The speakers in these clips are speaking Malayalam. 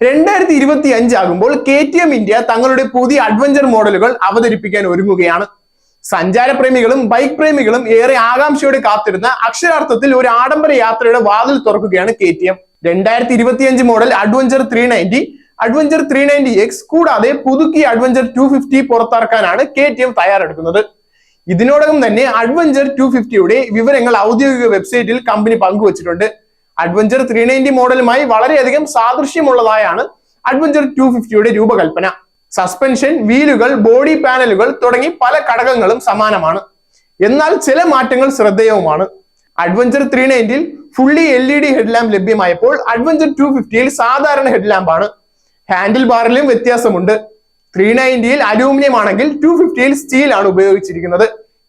രണ്ടായിരത്തി ഇരുപത്തി അഞ്ച് ആകുമ്പോൾ കെ ടി എം ഇന്ത്യ തങ്ങളുടെ പുതിയ അഡ്വഞ്ചർ മോഡലുകൾ അവതരിപ്പിക്കാൻ ഒരുങ്ങുകയാണ്. സഞ്ചാരപ്രേമികളും ബൈക്ക് പ്രേമികളും ഏറെ ആകാംക്ഷയോടെ കാത്തിരുന്ന അക്ഷരാർത്ഥത്തിൽ ഒരു ആഡംബര യാത്രയുടെ വാതിൽ തുറക്കുകയാണ് കെ ടി എം രണ്ടായിരത്തി ഇരുപത്തിയഞ്ച് model adventure three ninety adventure three ninety x കൂടാതെ പുതുക്കി അഡ്വഞ്ചർ ടു ഫിഫ്റ്റി പുറത്തിറക്കാനാണ് കെ ടി എം തയ്യാറെടുക്കുന്നത്. ഇതിനോടകം തന്നെ അഡ്വഞ്ചർ ടു ഫിഫ്റ്റിയുടെ വിവരങ്ങൾ ഔദ്യോഗിക വെബ്സൈറ്റിൽ കമ്പനി പങ്കുവച്ചിട്ടുണ്ട്. അഡ്വഞ്ചർ ത്രീ നയന്റി മോഡലുമായി വളരെയധികം സാദൃശ്യമുള്ളതായാണ് അഡ്വഞ്ചർ ടു ഫിഫ്റ്റിയുടെ രൂപകൽപ്പന. സസ്പെൻഷൻ വീലുകൾ ബോഡി പാനലുകൾ തുടങ്ങി പല ഘടകങ്ങളും സമാനമാണ്. എന്നാൽ ചില മാറ്റങ്ങൾ ശ്രദ്ധേയവുമാണ്. Adventure three നയന്റിയിൽ fully L E D headlamp ലഭ്യമായപ്പോൾ adventure two ഫിഫ്റ്റിയിൽ സാധാരണ ഹെഡ്ലാമ്പാണ് ഹാൻഡിൽ ബാറിലും വ്യത്യാസമുണ്ട്. ത്രീ നയന്റിയിൽ അലൂമിനിയം ആണെങ്കിൽ ടു ഫിഫ്റ്റിയിൽ സ്റ്റീൽ ആണ് ഉപയോഗിച്ചിരിക്കുന്നത്.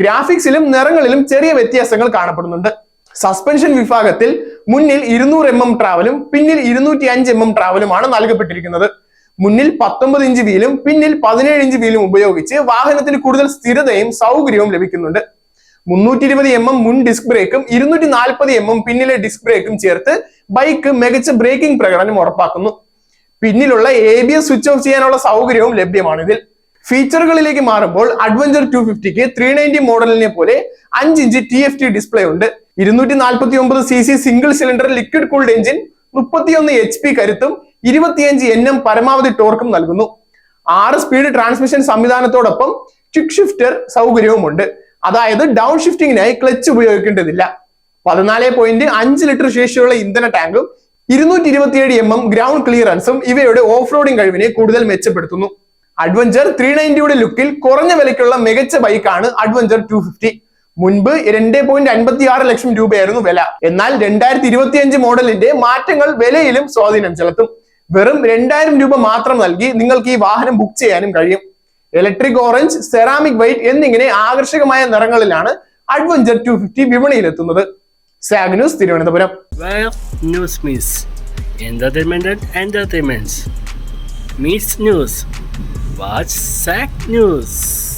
ഗ്രാഫിക്സിലും നിറങ്ങളിലും ചെറിയ വ്യത്യാസങ്ങൾ കാണപ്പെടുന്നുണ്ട്. സസ്പെൻഷൻ വിഭാഗത്തിൽ മുന്നിൽ ഇരുന്നൂറ് എം എം ട്രാവലും പിന്നിൽ ഇരുന്നൂറ്റി അഞ്ച് എം എം ട്രാവലുമാണ് നൽകപ്പെട്ടിരിക്കുന്നത്. മുന്നിൽ പത്തൊമ്പത് ഇഞ്ച് വീലും പിന്നിൽ പതിനേഴ് ഇഞ്ച് വീലും ഉപയോഗിച്ച് വാഹനത്തിന് കൂടുതൽ സ്ഥിരതയും സൗകര്യവും ലഭിക്കുന്നുണ്ട്. മുന്നൂറ്റി ഇരുപത് എം എം മുൻ ഡിസ്ക് ബ്രേക്കും ഇരുന്നൂറ്റി നാൽപ്പത് എം എം പിന്നിലെ ഡിസ്ക് ബ്രേക്കും ചേർത്ത് ബൈക്ക് മികച്ച ബ്രേക്കിംഗ് പ്രകടനം ഉറപ്പാക്കുന്നു. പിന്നിലുള്ള A B S switch off ചെയ്യാനുള്ള സൗകര്യവും ലഭ്യമാണ് ഇതിൽ. ഫീച്ചറുകളിലേക്ക് മാറുമ്പോൾ അഡ്വഞ്ചർ ടു ഫിഫ്റ്റിക്ക് ത്രീ നയന്റി മോഡലിനെ പോലെ അഞ്ച് inch T F T display ഉണ്ട്. ഇരുന്നൂറ്റി നാൽപ്പത്തി ഒമ്പത് C C single cylinder liquid cooled engine മുപ്പത്തിയൊന്ന് എച്ച് പി കരുത്തും ഇരുപത്തിയഞ്ച് എൻ എം പരമാവധി ടോർക്കും നൽകുന്നു. ആറ് സ്പീഡ് ട്രാൻസ്മിഷൻ സംവിധാനത്തോടൊപ്പം ക്വിക്ക് ഷിഫ്റ്റർ സൗകര്യവുമുണ്ട്. അതായത് ഡൗൺ ഷിഫ്റ്റിങ്ങിനായി ക്ലച്ച് ഉപയോഗിക്കേണ്ടതില്ല. പതിനാല് പോയിന്റ് അഞ്ച് ലിറ്റർ ശേഷിയുള്ള ഇന്ധന ടാങ്കും ഇരുന്നൂറ്റി ഇരുപത്തിയേഴ് എം എം ഗ്രൗണ്ട് ക്ലിയറൻസും ഇവയുടെ ഓഫ് റോഡിംഗ് കഴിവിനെ കൂടുതൽ മെച്ചപ്പെടുത്തുന്നു. അഡ്വഞ്ചർ ത്രീ നയന്റിയുടെ ലുക്കിൽ കുറഞ്ഞ വിലയ്ക്കുള്ള മികച്ച ബൈക്കാണ് അഡ്വഞ്ചർ ടു ഫിഫ്റ്റി. മുൻപ് രണ്ട് പോയിന്റ് അൻപത്തി ആറ് ലക്ഷം രൂപയായിരുന്നു വില എന്നാൽ രണ്ടായിരത്തി ഇരുപത്തി അഞ്ച് മോഡലിന്റെ മാറ്റങ്ങൾ വിലയിലും സ്വാധീനം ചെലുത്തും വെറും രണ്ടായിരം രൂപ മാത്രം നൽകി നിങ്ങൾക്ക് ഈ വാഹനം ബുക്ക് ചെയ്യാനും കഴിയും ഇലക്ട്രിക് ഓറഞ്ച് സെറാമിക് വൈറ്റ് എന്നിങ്ങനെ ആകർഷകമായ നിറങ്ങളിലാണ് അഡ്വഞ്ചർ ടു ഫിഫ്റ്റി വിപണിയിലെത്തുന്നത് സാഗ്ന്യൂസ് Thiruvananthapuram and entertainments. Meets news. Watch SAC News.